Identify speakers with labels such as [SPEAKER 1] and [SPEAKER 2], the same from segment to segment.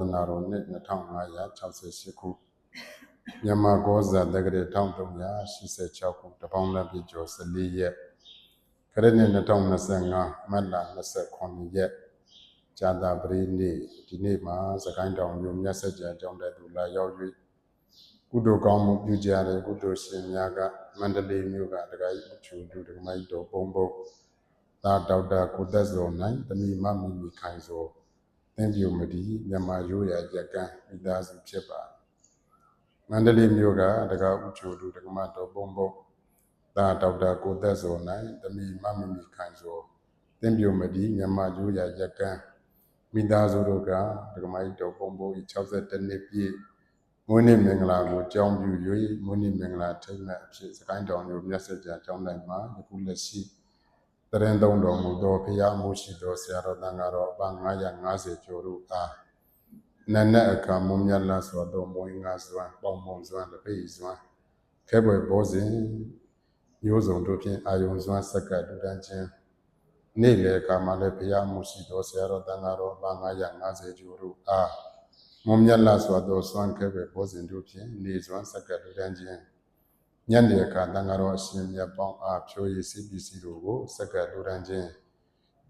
[SPEAKER 1] သနာတော်နှစ်2568ခုမြန်မာကောဇာတက္ကရာ1386ခုတပေါင်းလက်ပြကျော်14ရက်ခရစ်နှစ်2025မတ်လ29ရက်ဇာတာပရိနေ့ဒီနေ့မှာစကိုင်းတောင်မြို့မြတ်ဆက်ကြာကျောင်းတဲ့သူလာရောက်၍ကုသိုလ်ကောင်းမှုပြုကြတဲ့ကုသိုလ်ရှင်များကမန္တလေးမြို့ကတက္ကရာချူတူဒကမိုက်တော်ပုံပုံသာဒေါက်တာကိုသက်စောနိုင်တမီမမီမီခိုင်စော သင်ပြူမဒီမြန်မာရိုးရာရက်ကန်းမိသားစုဖြစ်ပါမန္တလေးမြို့ကတက္ကဥချိုလူတက္ကမတော်ပုံပုံသာဒေါက်တာကိုသက်စောနိုင်တမီမမမီခိုင်စောသင်ပြူမဒီမြန်မာရိုးရာရက်ကန်းမိသားစုတို့ကတက္ကမကြီးတော်ပုံပုံ62နှစ်ပြည့်မွေးနေ့မင်္ဂလာကိုကြောင်းပြ၍မွေးနေ့မင်္ဂလာထိတ်မှတ်အဖြစ်စကိုင်းတော်မျိုးမြတ်စွာဘုရားကျောင်းတိုင်းမှာယခုလက်ရှိ တရင်သုံးတော်မူသောဖရာမှုရှိသောဆရာတော်တန်ဃာတော်အပ950ကျော်တို့အားနတ်နတ်အခါမုံမြတ်လာစွာသောမွေးငါစွာပေါင်းမုံစွာတပိတ်စွာခဲပွဲဘောဇင်မျိုးစုံတို့ဖြင့်အာယုံစွာစက္ကပ်လူတန်းခြင်းနေ့လေကာမလည်းဖရာမှုရှိသောဆရာတော်တန်ဃာတော်အပ950ကျော်တို့အားမုံမြတ်လာစွာသောစွမ်းခဲပွဲဘောဇင်တို့ဖြင့်နေစွာစက္ကပ်လူတန်းခြင်း ညနေအခါတန်ဃာတော်အရှင်မြတ်ပေါင်းအားဖြိုးရည်စီပစ္စည်းတို့ကိုစက္ကပ်လူရန်ချင်း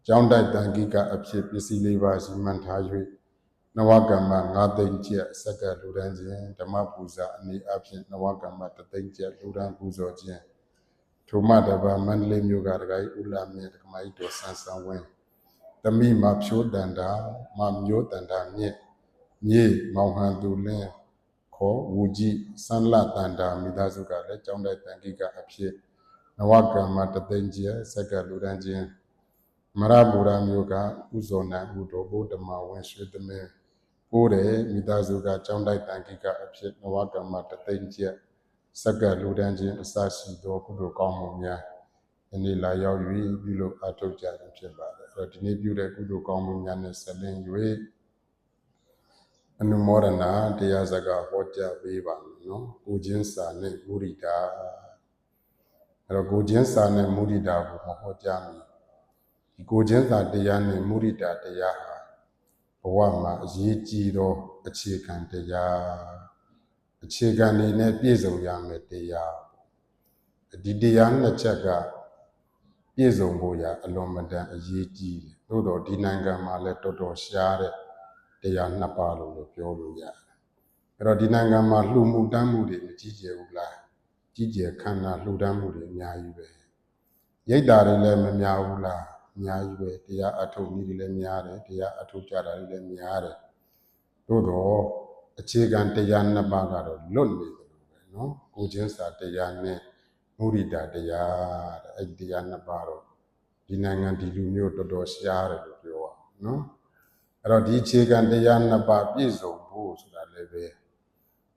[SPEAKER 1] ကျောင်းတိုက်တန်ခိကအဖြစ်ပစ္စည်းလေးပါးရှိမှန်ထား၍နဝကမ္မ၅သိန်းကျပ်စက္ကပ်လူရန်ချင်းဓမ္မပူဇာအနေအဖြစ်နဝကမ္မတသိန်းကျပ်လူရန်ပူဇော်ခြင်းထိုမှတပါမန္တလေးမြို့ကတက္ကကြီးဦးလာမြင့်တက္ကမကြီးတော်ဆန်းဆန်းဝင်းတမိမဖြိုးတန်တာမမျိုးတန်တာမြင့်မြေမောင်ဟန်သူလင်း ခေါ်ဝူကြီးစန္လတန်တာမိသားစုကလည်းကျောင်းတိုက်တန်ခိကအဖြစ်နဝကမ္မတသိန်းကျဲစက္ကလူရန်ချင်းမရဘူရာမျိုးကဥဇောနဥတော်ဘုဒ္ဓမဝင်းရွှေသမင်းပိုးတယ်မိသားစုကကျောင်းတိုက်တန်ခိကအဖြစ်နဝကမ္မတသိန်းကျဲစက္ကလူရန်ချင်းအစရှိသောကုသိုလ်ကောင်းမှုများဒီနေ့လာရောက်၍ပြုလို့အထောက်ကြတယ်ဖြစ်ပါတယ်အဲ့တော့ဒီနေ့ပြုတဲ့ကုသိုလ်ကောင်းမှုများနဲ့ဆက်လင်း၍ အနုမောဒနာတရားစကားဟောကြားပေးပါမယ်နော်ကိုချင်းစာနဲ့မုရိဒာအဲ့တော့ကိုချင်းစာနဲ့မုရိဒာကိုမဟောကြားမီဒီကိုချင်းစာတရားနဲ့မုရိဒာတရားဟာဘဝမှာအရေးကြီးသောအခြေခံတရားအခြေခံနေနဲ့ပြည့်စုံရမယ်တရားဒီတရားနှစ်ချက်ကပြည့်စုံဖို့ရအလွန်မတန်အရေးကြီးတယ်သို့တော့ဒီနိုင်ငံမှာလည်းတော်တော်ရှားတဲ့ တရားနှစ်ပါးလို့လည်းပြောလို့ရတယ်။အဲ့တော့ဒီနိုင်ငံမှာလှူမှုတမ်းမှုတွေမကြီးကျယ်ဘူးလား။ကြီးကျယ်ခန္ဓာလှူဒန်းမှုတွေအများကြီးပဲ။ရိတ်တာတွေလည်းမများဘူးလား။အများကြီးပဲ။တရားအထုတ်နည်းတွေလည်းများတယ်။တရားအထုတ်ကြတာတွေလည်းများတယ်။သို့တော့အခြေခံတရားနှစ်ပါးကတော့လွတ်နေတယ်လို့ပဲနော်။ကိုချင်းစာတရားနဲ့မုရိဒတရားတဲ့အဲ့ဒီတရားနှစ်ပါးတော့ဒီနိုင်ငံဒီလူမျိုးတော်တော်ရှားတယ်လို့ပြောရအောင်နော်။ အဲ့တော့ဒီအခြေခံတရားနှစ်ပါးပြည့်စုံဖို့ဆိုတာလည်းပဲ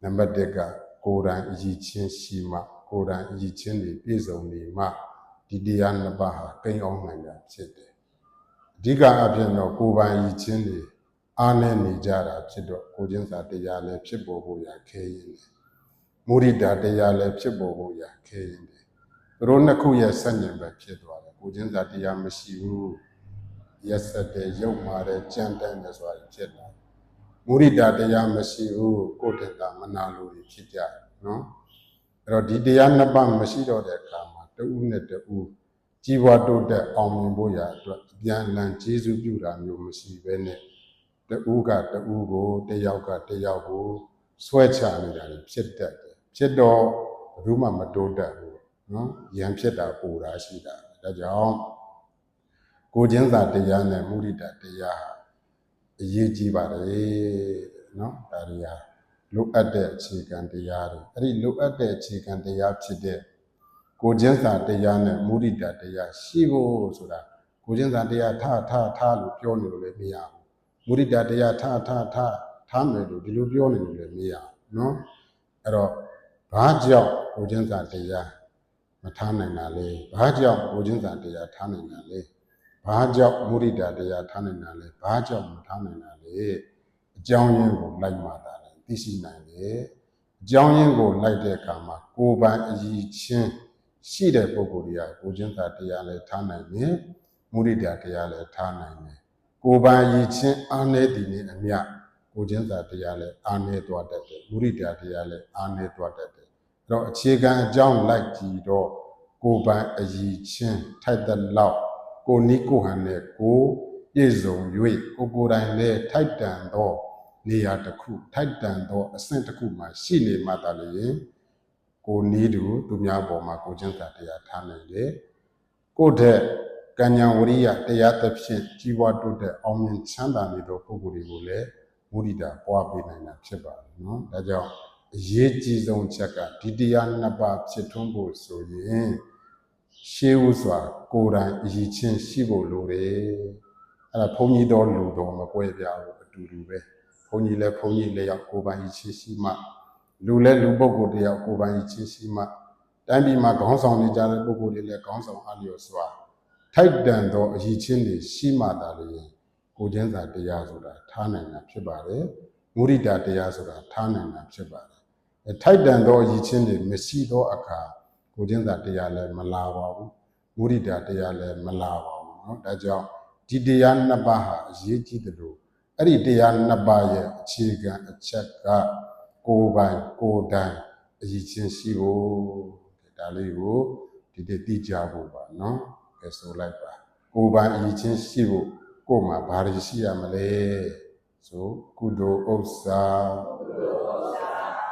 [SPEAKER 1] နံပါတ်1ကကိုယ်တိုင်အည်ချင်းရှိမှကိုယ်တိုင်အည်ချင်းတွေပြည့်စုံနေမှဒီတရားနှစ်ပါးဟာကိန်းအောင်နိုင်တာဖြစ်တယ်အဓိကအဖြစ်တော့ကိုယ်ပိုင်အည်ချင်းတွေအားနည်းနေကြတာဖြစ်တော့ကိုချင်းစာတရားလည်းဖြစ်ပေါ်ဖို့ရခဲရင်တယ်မုရိဒာတရားလည်းဖြစ်ပေါ်ဖို့ရခဲရင်တယ်သူတို့နှစ်ခုရဲ့ဆက်ညင်ပဲဖြစ်သွားတယ်ကိုချင်းစာတရားမရှိဘူး ရက်ဆက်တဲ့ရုပ်မာတဲ့ကြမ်းတမ်းတဲ့ဆိုတာဖြစ်လာတယ်မုရိဒတရားမရှိဘူးကိုယ်တည်းကမနာလိုတွေဖြစ်ကြတယ်နော်အဲ့တော့ဒီတရားနှစ်ပါးမရှိတော့တဲ့အခါမှာတဦးနဲ့တဦးကြီးပွားတိုးတက်အောင်မြင်ဖို့ရာအတွက်အပြန်အလှန်ကျေးဇူးပြုတာမျိုးမရှိဘဲနဲ့တဦးကတဦးကိုတယောက်ကတယောက်ကိုဆွဲချနေတာတွေဖြစ်တတ်တယ်ဖြစ်တော့ဘယ်သူမှမတိုးတက်ဘူးနော်ရံဖြစ်တာပူတာရှိတာဒါကြောင့် ကိုချင်းစာတရားနဲ့မုဒိတာတရားဟာအရေးကြီးပါတယ်နော်ဒါတွေဟာလိုအပ်တဲ့အခြေခံတရားတွေအဲ့ဒီလိုအပ်တဲ့အခြေခံတရားဖြစ်တဲ့ကိုချင်းစာတရားနဲ့မုဒိတာတရားရှိဖို့ဆိုတာကိုချင်းစာတရားထထထလို့ပြောနေလို့လည်းမရဘူးမုဒိတာတရားထထထထားမယ်လို့ဒီလိုပြောနေလို့လည်းမရဘူးနော်အဲ့တော့ဘာကြောင့်ကိုချင်းစာတရားမထားနိုင်တာလဲဘာကြောင့်ကိုချင်းစာတရားထားနိုင်တာလဲ ဘာကြောင့်မုရိဒတရားထားနိုင်တာလဲဘာကြောင့်မထားနိုင်တာလဲအကြောင်းရင်းကိုလိုက်မှသာလဲသိရှိနိုင်တယ်အကြောင်းရင်းကိုလိုက်တဲ့အခါမှာကိုယ်ပိုင်အည်ချင်းရှိတဲ့ပုဂ္ဂိုလ်တွေကကိုချင်းသာတရားလဲထားနိုင်တယ်မုရိဒတရားလဲထားနိုင်တယ်ကိုယ်ပိုင်အည်ချင်းအားနည်းတည်နေအမြကိုချင်းစာတရားလည်းအာနေသွားတတ်တယ်မုရိဒာတရားလည်းအာနေသွားတတ်တယ်အဲ့တော့အခြေခံအကြောင်းလိုက်ကြည့်တော့ကိုယ်ပိုင်အည်ချင်းထိုက်တဲ့လောက် ကိုနီးကိုဟန်နဲ့ကိုပြည့်စုံ၍ကိုကိုယ်တိုင်လည်းထိုက်တန်သောနေရာတစ်ခုထိုက်တန်သောအဆင့်တစ်ခုမှာရှိနေမှသာလျှင်ကိုနီးသူသူများပေါ်မှာကိုချင်းစာတရားထားနိုင်တယ်ကိုယ့်တဲ့ကညာဝရိယတရားသဖြင့်ကြီးပွားတိုးတဲ့အောင်မြင်ချမ်းသာနေသောပုဂ္ဂိုလ်တွေကိုလည်းမုဒိတာပွားပေးနိုင်တာဖြစ်ပါတယ်နော်။ဒါကြောင့်အရေးကြီးဆုံးချက်ကဒီတရားနှစ်ပါးဖြစ်ထွန်းဖို့ဆိုရင် ရှေးဥစွာ ကိုယ်တိုင်အရေးချင်းရှိဖို့လိုတယ်။အဲ့ဒါဘုန်းကြီးတော်လူတော်မကွဲပြားဘူးအတူတူပဲ။ဘုန်းကြီးလည်းဘုန်းကြီးလည်းရောက်ကိုယ်ပိုင်အရေးချင်းရှိမှလူလည်းလူပုဂ္ဂိုလ်တယောက်ကိုယ်ပိုင်အရေးချင်းရှိမှတိုင်းပြည်မှာခေါင်းဆောင်နေကြတဲ့ပုဂ္ဂိုလ်တွေလည်းခေါင်းဆောင်အားလျော်စွာထိုက်တန်သောအရေးချင်းတွေရှိမှသာလျှင်ကိုကျင်းစာတရားဆိုတာထားနိုင်တာဖြစ်ပါတယ်မုရိဒာတရားဆိုတာထားနိုင်တာဖြစ်ပါတယ်အဲထိုက်တန်သောအရေးချင်းတွေမရှိသောအခါ ကိုကျင်းစာတရားလည်းမလာပါဘူးမုရိဒာတရားလည်းမလာပါဘူးเนาะဒါကြောင့်ဒီတရားနှစ်ပါးဟာအရေးကြီးတယ်လို့အဲ့ဒီတရားနှစ်ပါးရဲ့အခြေခံအချက်ကကိုယ်ပိုင်ကိုယ်တိုင် အရေးချင်းရှိဖို့ဒါလေးကိုဒီတည်းသိကြဖို့ပါနော်ကဲဆိုလိုက်ပါကိုယ်ပိုင်အရေးချင်းရှိဖို့ကိုယ်မှာဘာတွေရှိရမလဲဆိုကုသိုလ်ဥစ္စာ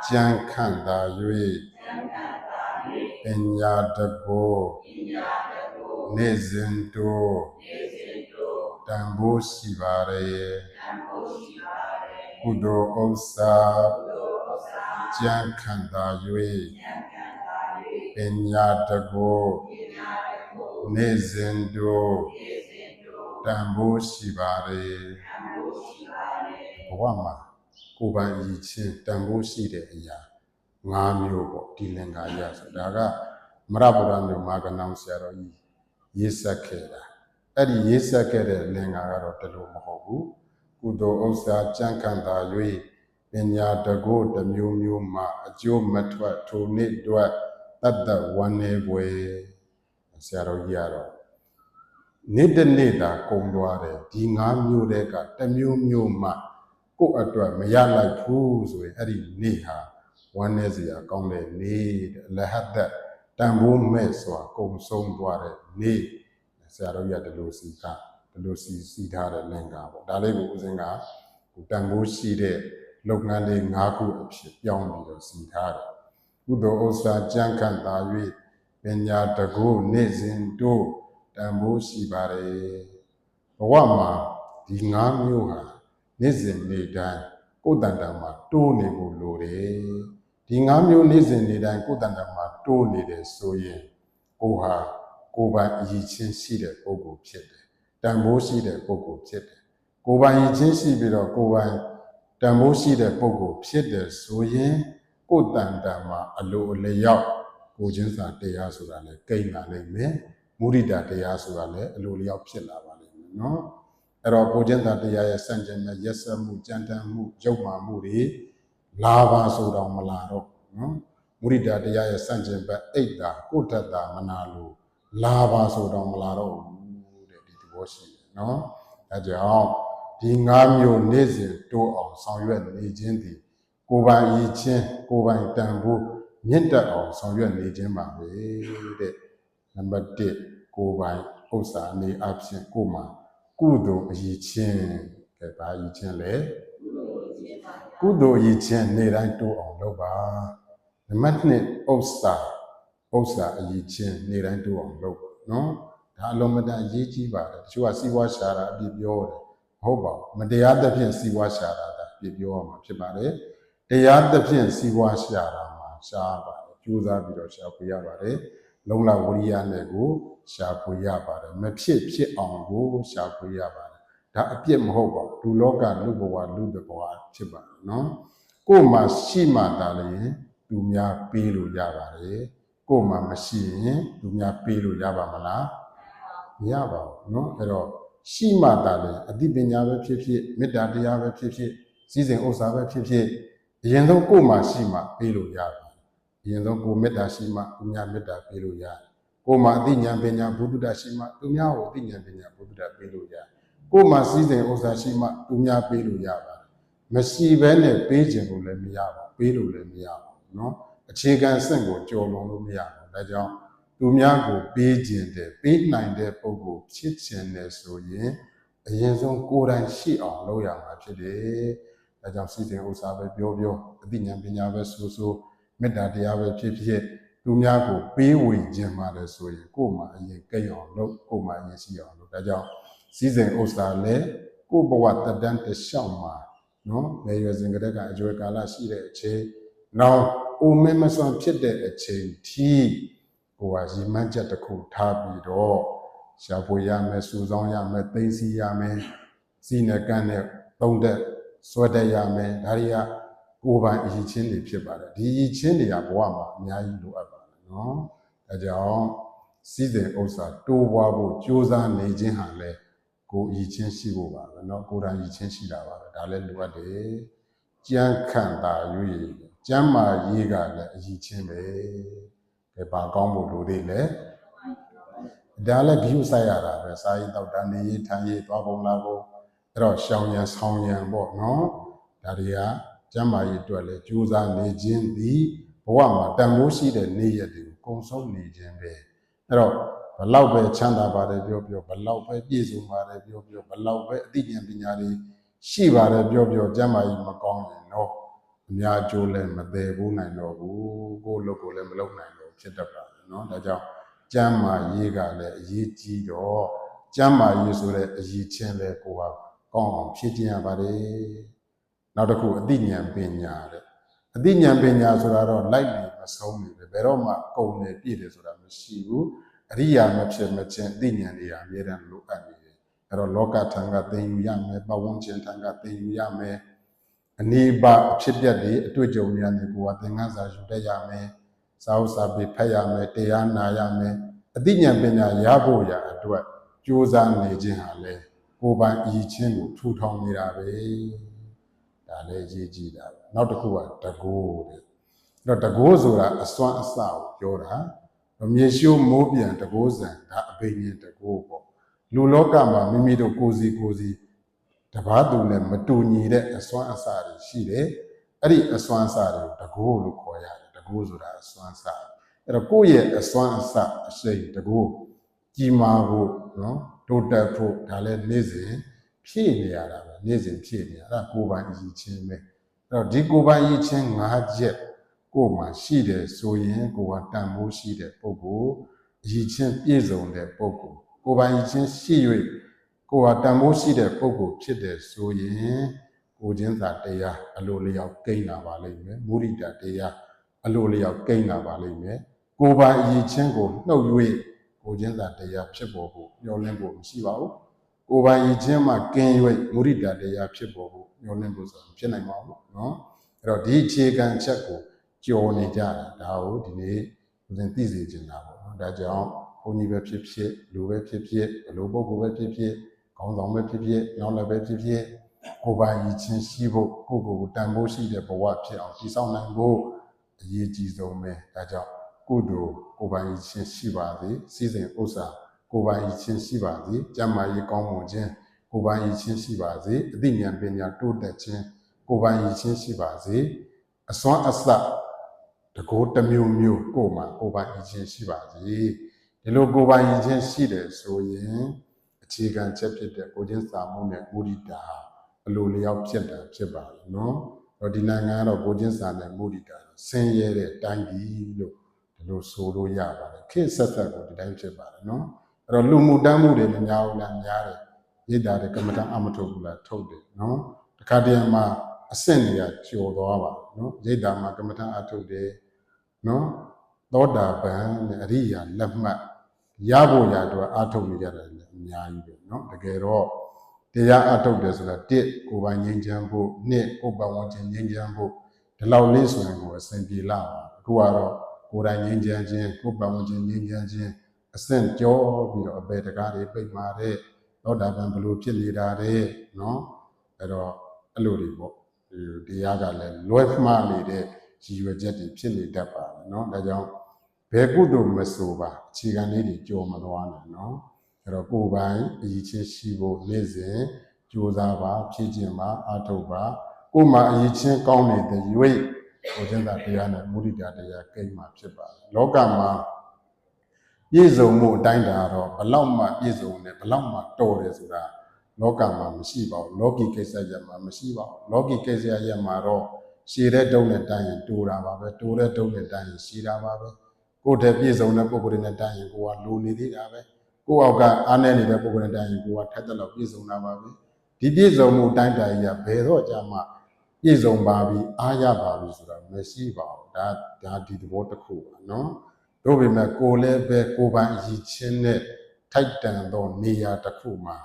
[SPEAKER 1] ကြံခန့်သာ၍ ပညာတကောနေစဉ်တို့တန်ဖိုးရှိပါရဲ့ကုသိုလ်ဥစ္စာကြံခန့်သာ၍ပညာတကောနေစဉ်တို့တန်ဖိုးရှိပါရဲ့ဘဝမှာကိုယ်ပိုင်ရည်ချင်းတန်ဖိုးရှိတဲ့အရာ ၅မျိုးပေါ့ဒီလင်္ကာရဆိုတာကမရဗုဒ္ဓမျိုးမာကနောင်ဆရာတော်ကြီးရေးဆက်ခဲ့တာအဲ့ဒီရေးဆက်ခဲ့တဲ့လင်္ကာကတော့တလို့မဟုတ်ဘူးကုသိုလ်ဥစ္စာကြံ့ခံသာ၍ပညာတကောတစ်မျိုးမျိုးမှအကျိုးမထွက်ထိုနေ့အတွက်တတ်တဝန်းနေပွဲဆရာတော်ကြီးကတော့နေ့တစ်နေ့သာကုံသွားတယ်ဒီ၅မျိုးတည်းကတစ်မျိုးမျိုးမှကိုယ့်အတွက်မရလိုက်ဘူးဆိုရင်အဲ့ဒီနေ့ဟာ ဝမ်းနေစရာကောင်းတဲ့နေ့တဲ့အလဟတ်သက်တန်ဖိုးမဲ့စွာကုံဆုံးသွားတဲ့နေ့ဆရာတော်ကြီးကဒီလိုစီကဒီလိုစီစီထားတဲ့လင်္ကာပေါ့ဒါလေးကိုဦးစင်းကဟိုတန်ဖိုးရှိတဲ့လုပ်ငန်းလေး၅ခုအဖြစ်ပြောင်းပြီးတော့စီထားတယ်ကုသိုလ်ဥစ္စာကြံ့ခံသာ၍ပညာတကုနေ့စဉ်တို့တန်ဖိုးရှိပါတယ်ဘဝမှာဒီ၅မျိုးဟာနေ့စဉ်နေ့တိုင်းကိုယ်တန်တန်မှာတိုးနေဖို့လိုတယ် ဒီ၅မျိုးနေ့စဉ်နေ့တိုင်းကိုယ်တန်တန်မှာတိုးနေတယ်ဆိုရင်ကိုဟာကိုယ်ပိုင်အည်ချင်းရှိတဲ့ပုဂ္ဂိုလ်ဖြစ်တယ်တန်ဖိုးရှိတဲ့ပုဂ္ဂိုလ်ဖြစ်တယ်ကိုယ်ပိုင်အည်ချင်းရှိပြီးတော့ကိုယ်ပိုင်တန်ဖိုးရှိတဲ့ပုဂ္ဂိုလ်ဖြစ်တယ်ဆိုရင်ကိုယ်တန်တန်မှာအလိုအလျောက်ကိုယ်ချင်းစာတရားဆိုတာလည်းကိန်းလာနိုင်မယ်မုရိဒတရားဆိုတာလည်းအလိုလျောက်ဖြစ်လာပါလိမ့်မယ်နော်အဲ့တော့ကိုကျင့်သာတရားရဲ့စံကျင်မဲ့ရက်စက်မှုကြမ်းတမ်းမှုရုပ်မာမှုတွေ လာပါဆိုတော့မလာတော့ဘူးနော်မုရိဒတရားရဲ့စံကျင်ဘက်အိတ်တာကိုတတ်တာမနာလို့လာပါဆိုတော့မလာတော့ဘူးတဲ့ဒီသဘောရှိတယ်နော်အဲကြောင့်ဒီ၅မျိုးနေ့စဉ်တိုးအောင်ဆောင်ရွက်နေခြင်းသည်ကိုယ်ပိုင်ရည်ချင်းကိုယ်ပိုင်တန်ဖိုးမြင့်တက်အောင်ဆောင်ရွက်နေခြင်းပါပဲတဲ့နံပါတ်1ကိုယ်ပိုင်ဥစ္စာအနေအချင်းကိုယ်မှာကုသိုလ်အည်ချင်းကဲဘာအည်ချင်းလဲ ကုသိုလ်အည်ချင်းနေတိုင်းတိုးအောင်လုပ်ပါနံပါတ်2ဥစ္စာဥစ္စာအည်ချင်းနေတိုင်းတိုးအောင်လုပ်ပါနော်ဒါအလုံးမတန်အရေးကြီးပါတယ်တချို့ကစီးပွားရှာတာအပြစ်ပြောတယ်မဟုတ်ပါဘူးမတရားသဖြင့်စီးပွားရှာတာဒါအပြစ်ပြောရမှာဖြစ်ပါတယ်တရားသဖြင့်စီးပွားရှာတာမှာရှားပါတယ်ကြိုးစားပြီးတော့ရှာဖွေရပါတယ်လုံလဝရိယနဲ့ကိုရှာဖွေရပါတယ်မဖြစ်ဖြစ်အောင်ကိုရှာဖွေရပါတယ် ဒါအပြစ်မဟုတ်ပါဘူးလူလောကလူဘဝလူတဘဝဖြစ်ပါတယ်နော်ကိုယ်မှာရှိမှသာလျှင်သူများပေးလို့ရပါတယ်ကိုယ်မှာမရှိရင်သူများပေးလို့ရပါမလားမရပါဘူးနော်အဲ့တော့ရှိမှသာလျှင်အသိပညာပဲဖြစ်ဖြစ်မေတ္တာတရားပဲဖြစ်ဖြစ်စည်းစိမ်ဥစ္စာပဲဖြစ်ဖြစ်အရင်ဆုံးကိုယ်မှာရှိမှပေးလို့ရပါတယ်အရင်ဆုံးကိုမေတ္တာရှိမှသူများမေတ္တာပေးလို့ရတယ်။ကိုယ်မှာအသိဉာဏ်ပညာဘုဒ္ဓတာရှိမှသူများကိုအသိဉာဏ်ပညာဘုဒ္ဓတာပေးလို့ရတယ်။ ကိုယ်မှာစည်းစိမ်ဥစ္စာရှိမှသူများပေးလို့ရပါတယ်။ မရှိဘဲနဲ့ပေးခြင်းကိုလည်းမရပါဘူးပေးလို့လည်းမရပါဘူးเนาะအခြေခံအဆင့်ကိုကြော်လွန်လို့မရဘူးဒါကြောင့်သူများကိုပေးခြင်းတဲ့ပေးနိုင်တဲ့ပုံကိုဖြစ်ခြင်းနဲ့ဆိုရင်အရင်ဆုံးကိုယ်တိုင်ရှိအောင်လုပ်ရမှာဖြစ်တယ်ဒါကြောင့်စီစဉ်ဥစ္စာပဲပြောပြောအသိဉာဏ်ပညာပဲဆိုဆိုမေတ္တာတရားပဲဖြစ်ဖြစ်သူများကိုပေးဝေခြင်းပါလေဆိုရင်ကိုယ်မှာအရင်ကြိတ်အောင်လုပ်ကိုယ်မှာအရင်ရှိအောင်လုပ်ဒါကြောင့် စီစဉ်ဥစ္စာလည်းကိုယ်ဘဝတက်တန်းတစ်လျှောက်မှာနော်လေရွယ်စဉ်ကတည်းကအကျွေးကာလရှိတဲ့အချိန်နောက်အိုမင်းမစွမ်းဖြစ်တဲ့အချိန်ထိဟိုဟာရီမန်းချက်တစ်ခုထားပြီးတော့ရှာဖွေရမယ်စူဆောင်းရမယ်သိသိရမယ်စီနဲ့ကန်းနဲ့သုံးသက်ဆွဲတက်ရမယ်ဒါတွေကကိုယ်ပိုင်အရေးချင်းတွေဖြစ်ပါတယ်ဒီအရေးချင်းတွေကဘဝမှာအများကြီးလိုအပ်ပါတယ်နော်ဒါကြောင့်စီစဉ်ဥစ္စာတိုးပွားဖို့ကြိုးစားနေခြင်းဟာလည်း ကိုယ်အည်ချင်းရှိဖို့ပါပဲเนาะကိုယ်တိုင်အည်ချင်းရှိတာပါပဲဒါလည်းလိုအပ်တယ်ကြမ်းခံတာ၍ကျမ်းမာရေးကလည်းအည်ချင်းပဲဘယ်ပါကောင်းဖို့လိုသေးလဲဒါလည်းဂရုစိုက်ရတာပဲစာရေးတောက်တန်နေရေးထိုင်ရေးသွားပုံလာပုံအဲ့တော့ရှောင်ရံဆောင်ရံပေါ့เนาะဒါတွေကကျမ်းမာရေးအတွက်လည်းကြိုးစားနေခြင်းသည်ဘဝမှာတန်ဖိုးရှိတဲ့နေ့ရက်တွေကိုကုံဆုံးနေခြင်းပဲအဲ့တော့ ဘလောက်ပဲချမ်းသာပါတယ်ပြောပြောဘလောက်ပဲပြည့်စုံပါတယ်ပြောပြောဘလောက်ပဲအသိဉာဏ်ပညာတွေရှိပါတယ်ပြောပြောကျမ်းမာရေးမကောင်းရင်တော့အများကျိုးလည်းမသေးဘူးနိုင်တော့ဘူးကိုယ့်လုပ်ကိုလည်းမလုပ်နိုင်တော့ဖြစ်တတ်ပါတယ်เนาะဒါကြောင့်ကျမ်းမာရေးကလည်းအရေးကြီးတော့ကျမ်းမာရေးဆိုတဲ့အရေးချင်းလဲကိုယ်ဟာကောင်းအောင်ဖြည့်ကျင်ရပါတယ်နောက်တစ်ခုအသိဉာဏ်ပညာတဲ့အသိဉာဏ်ပညာဆိုတာတော့လိုက်နေမဆုံးနေတယ်ဘယ်တော့မှကုန်နေပြည့်တယ်ဆိုတာမရှိဘူး အရိယာမဖြစ်မချင်းအသိဉာဏ်တွေအမြဲတမ်းလိုအပ်နေတယ်အဲ့တော့လောကထံကသင်ယူရမယ်ပဝန်းကျင်ထံကသင်ယူရမယ်အနိဗ္ဗာန်အဖြစ်ပြက်တွေအတွေ့အကြုံတွေကနေကိုယ်ကသင်္ကန်းစာယူတတ်ရမယ်စာဥစာပေဖတ်ရမယ်တရားနာရမယ်အသိဉာဏ်ပညာရဖို့ရအတွက်ကြိုးစားနေခြင်းဟာလေကိုယ်ပိုင်အည်ချင်းကိုထူထောင်နေတာပဲဒါလည်းရေးကြည့်တာပဲနောက်တစ်ခုကတကိုးတဲ့အဲ့တော့တကိုးဆိုတာအစွမ်းအစကိုပြောတာ မြေရှိုးမိုးပြန်တကိုးဆန်ဒါအဘိညာဉ်တကိုးပေါ့လူလောကမှာမိမိတို့ကိုယ်စီကိုယ်စီတပားသူနဲ့မတူညီတဲ့အစွမ်းအစတွေရှိတယ်အဲ့ဒီအစွမ်းအစတွေကိုတကိုးလို့ခေါ်ရတယ်တကိုးဆိုတာအစွမ်းအစအဲ့တော့ကိုယ့်ရဲ့အစွမ်းအစအစိမ်တကိုးကြီးမားဖို့နော်တိုးတက်ဖို့ဒါလည်းနေ့စဉ်ဖြည့်နေရတာပဲနေ့စဉ်ဖြည့်နေရတာကိုယ်ပိုင်အရေးချင်းပဲအဲ့တော့ဒီကိုယ်ပိုင်အရေးချင်း၅ချက် ကိုယ်မှာရှိတယ်ဆိုရင်ကိုယ်ကတန်ဖိုးရှိတဲ့ပုဂ္ဂိုလ်အရည်ချင်းပြည့်စုံတဲ့ပုဂ္ဂိုလ်ကိုယ်ပိုင်ရည်ချင်းရှိ၍ကိုယ်ကတန်ဖိုးရှိတဲ့ပုဂ္ဂိုလ်ဖြစ်တယ်ဆိုရင်ကိုယ်ချင်းစာတရားအလိုလျောက်ကိန်းလာပါလိမ့်မယ်မုရိဒတရားအလိုလျောက်ကိန်းလာပါလိမ့်မယ်ကိုယ်ပိုင်အရည်ချင်းကိုနှုတ်၍ကိုယ်ချင်းစာတရားဖြစ်ပေါ်ဖို့မျှော်လင့်ဖို့မရှိပါဘူးကိုယ်ပိုင်ရည်ချင်းမှကင်း၍မုရိဒတရားဖြစ်ပေါ်ဖို့မျှော်လင့်ဖို့ဆိုတာမဖြစ်နိုင်ပါဘူးเนาะအဲ့တော့ဒီအခြေခံချက်ကို ကြော်နေကြတာဒါကိုဒီနေ့ဦးဇင်သိစေချင်တာပေါ့နော်ဒါကြောင့်ဘုန်းကြီးပဲဖြစ်ဖြစ်လူပဲဖြစ်ဖြစ်ဘယ်လိုပုဂ္ဂိုလ်ပဲဖြစ်ဖြစ်ခေါင်းဆောင်ပဲဖြစ်ဖြစ်ညောင်းလည်းပဲဖြစ်ဖြစ်ကိုယ်ပိုင်ရည်ချင်းရှိဖို့ကိုယ့်ကိုယ်ကိုတန်ဖိုးရှိတဲ့ဘဝဖြစ်အောင်တည်ဆောက်နိုင်ဖို့အရေးကြီးဆုံးပဲဒါကြောင့်ကုသိုလ်ကိုယ်ပိုင်ရည်ချင်းရှိပါသည်စီစဉ်ဥစ္စာကိုယ်ပိုင်ရည်ချင်းရှိပါသည်ကျမ်းမာရေးကောင်းမွန်ခြင်းကိုယ်ပိုင်ရည်ချင်းရှိပါစေအသိဉာဏ်ပညာတိုးတက်ခြင်းကိုယ်ပိုင်ရည်ချင်းရှိပါစေအစွမ်းအစ တကိုးတစ်မျိုးမျိုးကိုယ်မှာကိုယ်ပိုင်အချင်းရှိပါစေဒီလိုကိုယ်ပိုင်အချင်းရှိတယ်ဆိုရင်အခြေခံချက်ဖြစ်တဲ့ကိုချင်းစာမှုနဲ့မုဒိတာအလိုလျောက်ဖြစ်တာဖြစ်ပါလေနော်တော့ဒီနိုင်ငံကတော့ကိုချင်းစာနဲ့မုဒိတာဆင်းရဲတဲ့တိုင်းပြည်လို့ဒီလိုဆိုလို့ရပါတယ်ခေတ်ဆက်ဆက်ကိုဒီတိုင်းဖြစ်ပါတယ်နော်အဲ့တော့လူမှုတမ်းမှုတွေမများဘူးလားများတယ်ရိတ်တာတွေကမ္မထအမထုတ်ဘူးလားထုတ်တယ်နော်တခါတည်းမှာအဆင့်တွေကကျော်သွားပါနော်ရိတ်တာမှာကမ္မထအထုတ်တယ် နော်သောတာပန်နဲ့အရိယာလက်မှတ်ရဖို့ရတော့အာထုတ်နေကြတယ်လည်းအများကြီးပဲနော်တကယ်တော့တရားအာထုတ်တယ်ဆိုတာတစ်ကိုယ်ပိုင်ငြိမ်းချမ်းဖို့နှစ်ကိုယ်ပိုင်ဝန်ကျင်ငြိမ်းချမ်းဖို့ဒီလောက်လေးဆိုရင်ကိုအစဉ်ပြေလာပါအခုကတော့ကိုယ်တိုင်ငြိမ်းချမ်းခြင်းကိုယ်ပိုင်ဝန်ကျင်ငြိမ်းချမ်းခြင်းအဆင့်ကျော်ပြီးတော့အပေတကားတွေပိတ်မာတဲ့သောတာပန်ဘလို့ဖြစ်နေတာတဲ့နော်အဲ့တော့အဲ့လိုတွေပေါ့ဒီတရားကလည်းလွဲမှားနေတဲ့ ရည်ရွယ်ချက်တွေဖြစ်နေတတ်ပါတယ်เนาะဒါကြောင့်ဘယ်ကုသိုလ်မဆိုပါအခြေခံလေးတွေကြော်မသွားနဲ့เนาะအဲ့တော့ကိုယ်ပိုင်အရေးချင်းရှိဖို့နေ့စဉ်ကြိုးစားပါဖြည့်ကျင်ပါအားထုတ်ပါ ကိုယ်မှာအရေးချင်းကောင်းနေတဲ့ရွေ့ကိုချင်းသာတရားနဲ့မုဒိတာတရားကိန်းမှာဖြစ်ပါတယ်လောကမှာပြည့်စုံမှုအတိုင်းတာတော့ဘလောက်မှပြည့်စုံတယ်ဘလောက်မှတော်တယ်ဆိုတာလောကမှာမရှိပါဘူးလောကီကိစ္စရက်မှာမရှိပါဘူးလောကီကိစ္စရက်မှာတော့ ရှည်တဲ့တုံးနဲ့တိုင်းရင်တူတာပါပဲတူတဲ့တုံးနဲ့တိုင်းရင်ရှည်တာပါပဲကိုယ်တည်းပြည့်စုံတဲ့ပုဂ္ဂိုလ်တွေနဲ့တိုင်းရင်ကိုကလိုနေသေးတာပဲကိုယ့်အောက်ကအားနေနေတဲ့ပုဂ္ဂိုလ်တွေတိုင်းရင်ကိုကထက်တဲ့လောက်ပြည့်စုံတာပါပဲဒီပြည့်စုံမှုအတိုင်းတာကြီးကဘယ်တော့ကြာမှပြည့်စုံပါပြီအားရပါပြီဆိုတာမရှိပါဘူးဒါဒါဒီသဘောတစ်ခုပါနော်တို့ပေမဲ့ကိုယ်လည်းပဲကိုယ်ပိုင်အည်ချင်းနဲ့ထိုက်တန်သောနေရာတစ်ခုမှာ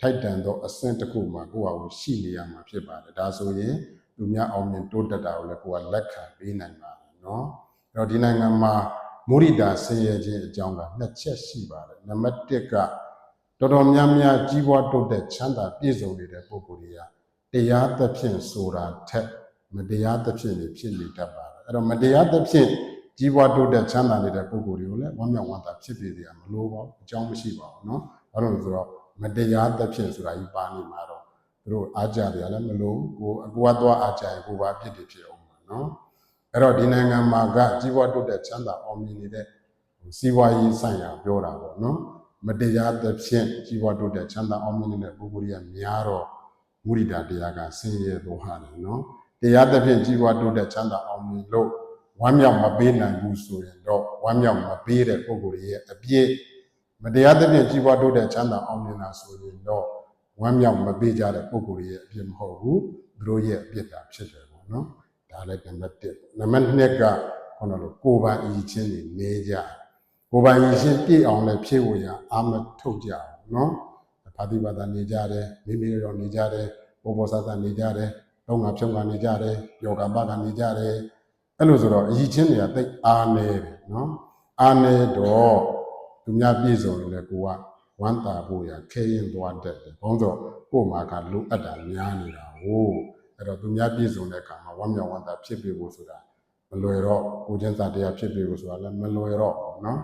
[SPEAKER 1] ထိုက်တန်သောအဆင့်တစ်ခုမှာကိုယ့်ဟာကိုယ်ရှိနေရမှာဖြစ်ပါတယ်ဒါဆိုရင် လူများအောင်မြင်တိုးတက်တာကိုလည်းကိုယ်ကလက်ခံပေးနိုင်ပါတယ်နော်အဲ့တော့ဒီနိုင်ငံမှာမုရိဒာဆင်းရဲခြင်းအကြောင်းကနှစ်ချက်ရှိပါတယ်နံပါတ်1ကတော်တော်များများကြီးပွားတိုးတက်ချမ်းသာပြည့်စုံနေတဲ့ပုဂ္ဂိုလ်တွေက တရားသဖြင့်ဆိုတာထက်မတရားသဖြင့်နေဖြစ်နေတတ်ပါတယ်အဲ့တော့မတရားသဖြင့်ကြီးပွားတိုးတက်ချမ်းသာနေတဲ့ပုဂ္ဂိုလ်တွေကိုလည်းဝမ်းမြောက်ဝမ်းသာဖြစ်ပေတယ်မလို့ပါဘူးအကြောင်းမရှိပါဘူးเนาะအဲ့လိုဆိုတော့မတရားသဖြင့်ဆိုတာကြီးပါနေမှာတော့သူ တို့အားကြတယ်လည်းမလို့ကိုအကူအသွားအားကြရင်ကိုပါအဖြစ်တွေဖြစ်အောင်ပါနော်အဲ့တော့ဒီနိုင်ငံမှာကကြီးပွားတိုးတက်ချမ်းသာအောင်မြင်နေတဲ့စီးပွားရေးဆိုင်ရာပြောတာပေါ့နော်မတရားသဖြင့်ကြီးပွားတိုးတက်ချမ်းသာအောင်မြင်နေတဲ့ပုဂ္ဂိုလ်တွေကများတော့မုရိဒာတရားကဆင်းရဲသွားတယ်နော်တရားသဖြင့်ကြီးပွားတိုးတက်ချမ်းသာအောင်မြင်လို့ဝမ်းမြောက်မပေးနိုင်ဘူးဆိုရင်တော့ဝမ်းမြောက်မပေးတဲ့ပုဂ္ဂိုလ်ရဲ့အပြည့်မတရားသဖြင့်ကြီးပွားတိုးတက်ချမ်းသာအောင်မြင်တာဆိုရင်တော့ ဝမ်းမြောက်မပေးကြတဲ့ပုဂ္ဂိုလ်ရဲ့အပြည့်မဟုတ်ဘူးသူတို့ရဲ့အပြည့်တာဖြစ်တယ်ပေါ့နော်ဒါလည်းနံပါတ်1နံပါတ်2ကခုနလိုကိုယ်ပိုင်အည်ချင်းတွေနေကြကိုယ်ပိုင်အည်ချင်းပြည့်အောင်လည်းဖြည့်ဝရအာမထုတ်ကြအောင်နော်ဘာတိဘာသာနေကြတယ်မိမိရောနေကြတယ်ဘောဘောဆဆနေကြတယ်တောင်းငါဖြုံးကနေကြတယ်ယောဂပါကနေကြတယ်အဲ့လိုဆိုတော့အည်ချင်းတွေကတိတ်အားနေတယ်နော်အားနေတော့သူများပြည့်စုံရင်လည်းကိုက ဝမ်းသာဖို့ရခဲရင်သွားတတ်တယ်ဘုန်းတော်ကို့မှာကလိုအပ်တာများနေတာဟုတ်အဲ့တော့သူများပြည့်စုံတဲ့အခါမှာဝမ်းမြောက်ဝမ်းသာဖြစ်ပြီဖို့ဆိုတာမလွယ်တော့ကိုချင်းစာတရားဖြစ်ပြီဖို့ဆိုတာလည်းမလွယ်တော့ဘူးနော်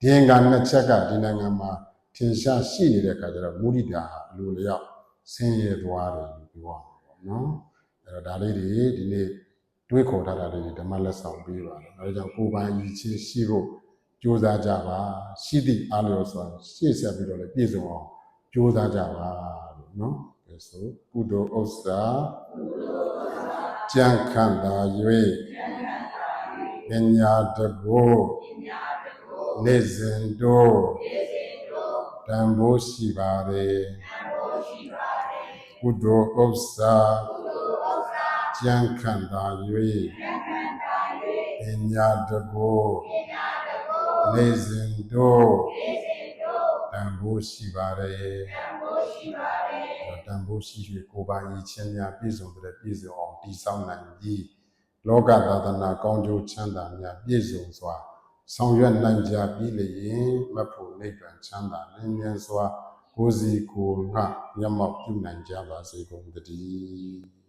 [SPEAKER 1] ဒီအင်္ဂါနှစ်ချက်ကဒီနိုင်ငံမှာထင်ရှားရှိနေတဲ့အခါကျတော့မုဒိတာဟာအလိုလျောက်ဆင်းရဲသွားတယ်လို့ပြောရမှာပေါ့နော်အဲ့တော့ဒါလေးတွေဒီနေ့တွေးခေါ်ထားတာလေးတွေဓမ္မလက်ဆောင်ပေးပါတယ်အဲဒါကြောင့်ကိုယ်ပိုင်ရည်ချင်းရှိဖို့ ကြိုးစားကြပါရှိသည့်အားလျော်စွာရှေ့ဆက်ပြီးတော့လည်းပြည့်စုံအောင်ကြိုးစားကြပါလို့နော်ဒါဆိုကုသိုလ်ဥစ္စာကြံခံတာ၍ပညာတဘောနေစဉ်တို့တန်ဖိုးရှိပါတယ်ကုသိုလ်ဥစ္စာကြံခံတာ၍ပညာတဘော နေစဉ်တို့တန်ဖိုးရှိပါတယ်တန်ဖိုးရှိ၍ကိုယ်ပိုင်ဤချင်းများပြည့်စုံတဲ့ပြည့်စုံအောင်တည်ဆောက်နိုင်ပြီးလောကသာသနာကောင်းကျိုးချမ်းသာများပြည့်စုံစွာဆောင်ရွက်နိုင်ကြပြီလျင်မဖို့နိဗ္ဗာန်ချမ်းသာလင်းမြန်းစွာကိုယ်စီကိုယ်ငှမျက်မှောက်ပြုနိုင်ကြပါစေကုန်သတည်း